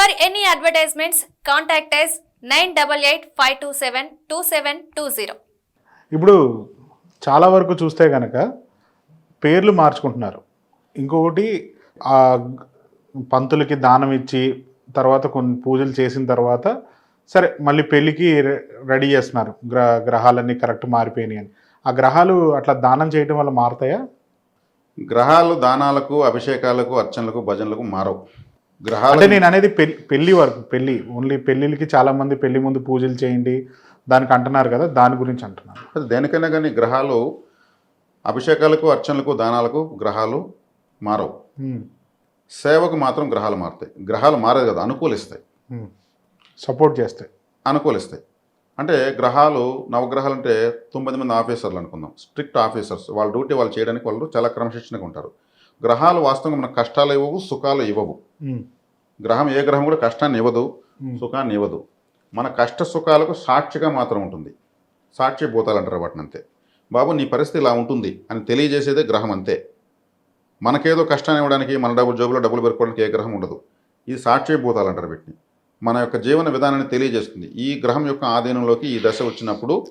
For any advertisements, contact us 9885272720. ఇప్పుడు చాలా వరకు చూస్తే కనుక పేర్లు మార్చుకుంటున్నారు. ఇంకొకటి ఆ పంతులకి దానం ఇచ్చి తర్వాత కొన్ని పూజలు చేసిన తర్వాత సరే మళ్ళీ పెళ్ళికి రె- రెడీ చేస్తున్నారు. గ్ర గ్రహాలన్నీ కరెక్ట్ మారిపోయినాయి అని. ఆ గ్రహాలు అట్లా దానం చేయడం వల్ల మారుతాయా? గ్రహాలు దానాలకు అభిషేకాలకు అర్చనలకు భజనలకు మారవు. గ్రహాలు అంటే నేను అనేది పెళ్ళి పెళ్ళి వరకు పెళ్ళి ఓన్లీ పెళ్ళిళ్ళకి చాలా మంది పెళ్ళి ముందు పూజలు చేయండి దానికి అంటున్నారు కదా దాని గురించి అంటున్నాను. అది దేనికైనా కానీ గ్రహాలు అభిషేకాలకు అర్చనలకు దానాలకు గ్రహాలు మారవు. సేవకు మాత్రం గ్రహాలు మారుతాయి. గ్రహాలు మారదు కదా అనుకూలిస్తాయి. సపోర్ట్ చేస్తాయి. అనుకూలిస్తాయి. అంటే గ్రహాలు నవగ్రహాలు అంటే తొమ్మిది మంది ఆఫీసర్లు అనుకుందాం. Strict officers. వాళ్ళ డ్యూటీ వాళ్ళు చేయడానికి వాళ్ళు చాలా క్రమశిక్షణగా ఉంటారు. గ్రహాలు వాస్తవంగా మనకు కష్టాలు ఇవ్వవు సుఖాలు ఇవ్వవు. గ్రహం ఏ గ్రహం కూడా కష్టాన్ని ఇవ్వదు. సుఖాన్ని ఇవ్వదు. మన కష్ట సుఖాలకు సాక్షిగా మాత్రం ఉంటుంది. సాక్షి భూతాలు అంటారు వాటిని అంతే. బాబు నీ పరిస్థితి ఇలా ఉంటుంది అని తెలియజేసేదే గ్రహం అంతే. మనకేదో కష్టాన్ని ఇవ్వడానికి మన డబ్బు జోబులో డబ్బులు పెరుకోవడానికి ఏ గ్రహం ఉండదు. ఇది సాక్షి భూతాలు అంటారు వీటిని. మన యొక్క జీవన విధానాన్ని తెలియజేస్తుంది. ఈ గ్రహం యొక్క ఆధీనంలోకి ఈ దశ వచ్చినప్పుడు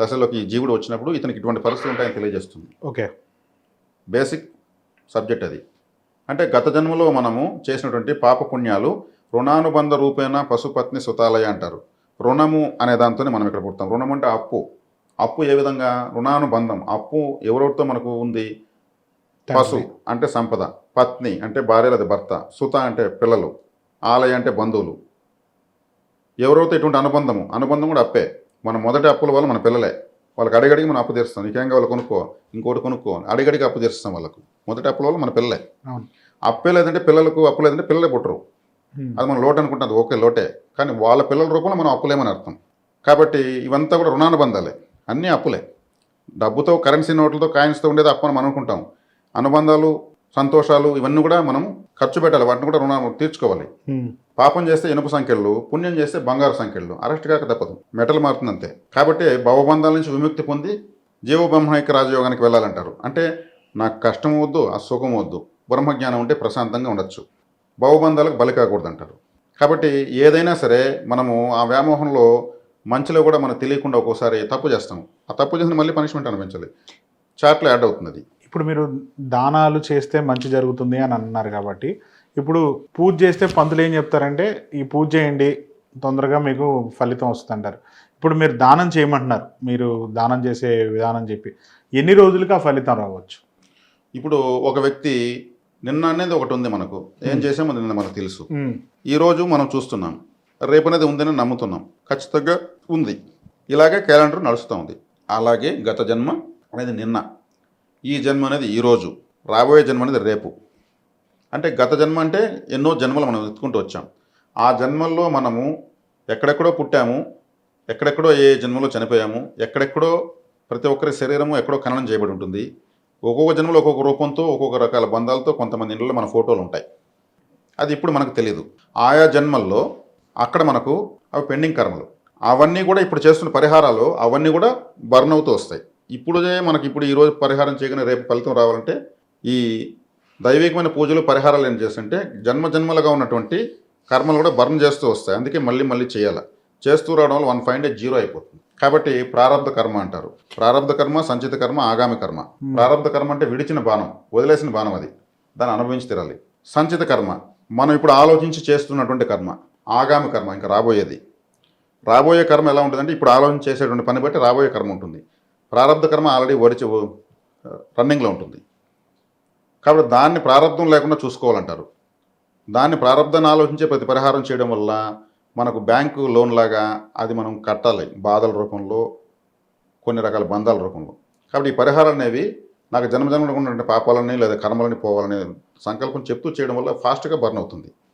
దశలోకి ఈ జీవుడు వచ్చినప్పుడు ఇతనికి ఇటువంటి పరిస్థితులు ఉంటాయని తెలియజేస్తుంది. ఓకే. బేసిక్ సబ్జెక్ట్ అది. అంటే గత జన్మలో మనము చేసినటువంటి పాపపుణ్యాలు రుణానుబంధ రూపేణ పశుపత్ని సుతాలయ అంటారు. రుణము అనే దాంతోనే మనం ఇక్కడ పుడతాం. రుణం అంటే అప్పు. అప్పు ఏ విధంగా? రుణానుబంధం. అప్పు ఎవరితో మనకు ఉంది? పశు. అంటే సంపద. పత్ని అంటే భార్య లేదా భర్త. సుత అంటే పిల్లలు. ఆలయ అంటే బంధువులు. ఎవరైతే ఇటువంటి అనుబంధము? అనుబంధం కూడా అప్పే. మన మొదటి అప్పుల వల్ల మన పిల్లలే. వాళ్ళకి అడిగడిగి మనం అప్పు తీరుస్తాం. నీకేం కావాలి కొనుక్కో. ఇంకోటి కొనుక్కో అడిగడిగి అప్పు తీరుస్తాం వాళ్ళకు. మొదటి అప్పుల వల్ల మన పిల్లలే. అప్పే లేదంటే పిల్లలకు అప్పు లేదంటే పిల్లలే పుట్టరు. అది మనం లోటు అనుకుంటుంది ఓకే లోటే. కానీ వాళ్ళ పిల్లల రూపంలో మనం అప్పులేమని అర్థం. కాబట్టి ఇవంతా కూడా రుణానుబంధాలే. అన్నీ అప్పులే. డబ్బుతో కరెన్సీ నోట్లతో కాయిన్స్తో ఉండేది అప్పు అని మనం అనుకుంటాం. అనుబంధాలు సంతోషాలు ఇవన్నీ కూడా మనం ఖర్చు పెట్టాలి. వాటిని కూడా రుణాలు తీర్చుకోవాలి. పాపం చేస్తే ఇనుప సంఖ్యలు పుణ్యం చేస్తే బంగారు సంఖ్యలు. అరెస్ట్ కాక తప్పదు. మెటల్ మారుతుంది అంతే. కాబట్టి భవబంధాల నుంచి విముక్తి పొంది జీవ బ్రహ్మైక్య రాజయోగానికి వెళ్ళాలంటారు. అంటే నాకు కష్టం వద్దు అసుఖం వద్దు. బ్రహ్మజ్ఞానం ఉంటే ప్రశాంతంగా ఉండొచ్చు. భవబంధాలకు బలి కాకూడదు అంటారు కాబట్టి ఏదైనా సరే మనము ఆ వ్యామోహంలో మంచిలో కూడా మనకు తెలియకుండా ఒక్కోసారి తప్పు చేస్తాం ఆ తప్పు చేసిన మళ్ళీ పనిష్మెంట్ అనిపించాలి చాట్లో యాడ్ అవుతుంది ఇప్పుడు మీరు దానాలు చేస్తే మంచి జరుగుతుంది అని అన్నారు కాబట్టి ఇప్పుడు పూజ చేస్తే పంతులు ఏం చెప్తారంటే ఈ పూజ చేయండి తొందరగా మీకు ఫలితం వస్తుంది అంటారు. ఇప్పుడు మీరు దానం చేయమంటున్నారు. మీరు దానం చేసే విధానం చెప్పి ఎన్ని రోజులకి ఆ ఫలితం రావచ్చు? ఇప్పుడు ఒక వ్యక్తి నిన్న అనేది ఒకటి ఉంది మనకు. ఏం చేసామో నిన్న మనకు తెలుసు. ఈరోజు మనం చూస్తున్నాం. రేపు అనేది ఉందని నమ్ముతున్నాం. ఖచ్చితంగా ఉంది. ఇలాగే క్యాలెండర్ నడుస్తూ ఉంది. అలాగే గత జన్మ అనేది నిన్న. ఈ జన్మ అనేది ఈరోజు రాబోయే జన్మ అనేది రేపు. అంటే గత జన్మ అంటే ఎన్నో జన్మలు మనం ఎత్తుకుంటూ వచ్చాం. ఆ జన్మల్లో మనము ఎక్కడెక్కడో పుట్టాము. ఎక్కడెక్కడో ఏ జన్మలో చనిపోయాము. ఎక్కడెక్కడో ప్రతి ఒక్కరి శరీరము ఎక్కడో ఖననం చేయబడి ఉంటుంది. ఒక్కొక్క జన్మలో ఒక్కొక్క రూపంతో ఒక్కొక్క రకాల బంధాలతో కొంతమంది ఇంట్లో మన ఫోటోలు ఉంటాయి. అది ఇప్పుడు మనకు తెలియదు ఆయా జన్మల్లో అక్కడ మనకు అవి పెండింగ్ కర్మలు. అవన్నీ కూడా ఇప్పుడు చేస్తున్న పరిహారాలు అవన్నీ కూడా బర్న్ అవుతూ వస్తాయి. ఇప్పుడే మనకి ఇప్పుడు ఈరోజు పరిహారం చేయగానే రేపు ఫలితం రావాలంటే ఈ దైవికమైన పూజలు పరిహారాలు ఏం చేస్తుంటే జన్మ జన్మలుగా ఉన్నటువంటి కర్మలు కూడా బర్న్ చేస్తూ వస్తాయి. అందుకే మళ్ళీ మళ్ళీ చేయాలి. చేస్తూ రావడం వల్ల వన్ ఫైవ్ డే జీరో అయిపోతుంది. కాబట్టి ప్రారంధ కర్మ అంటారు. ప్రారంధ కర్మ సంచిత కర్మ ఆగామి కర్మ. ప్రారంధ కర్మ అంటే విడిచిన బాణం వదిలేసిన బాణం అది. దాన్ని అనుభవించి తీరాలి. సంచిత కర్మ మనం ఇప్పుడు ఆలోచించి చేస్తున్నటువంటి కర్మ ఆగామి కర్మ ఇంకా రాబోయేది. రాబోయే కర్మ ఎలా ఉంటుందంటే ఇప్పుడు ఆలోచన చేసేటువంటి పని బట్టి రాబోయే కర్మ ఉంటుంది. ప్రారంధ కర్మ ఆల్రెడీ వడిచి రన్నింగ్లో ఉంటుంది. కాబట్టి దాన్ని ప్రారంధం లేకుండా చూసుకోవాలంటారు. దాన్ని ప్రారంధాన్ని ఆలోచించే ప్రతి పరిహారం చేయడం వల్ల మనకు బ్యాంకు లోన్ లాగా అది మనం కట్టాలి బాధల రూపంలో కొన్ని రకాల బంధాల రూపంలో. కాబట్టి ఈ పరిహారాలు అనేవి నాకు జన్మజన్మలో ఉన్నటువంటి పాపాలని లేదా కర్మలని పోవాలని సంకల్పం చెప్తూ చేయడం వల్ల ఫాస్ట్గా బర్న్ అవుతుంది.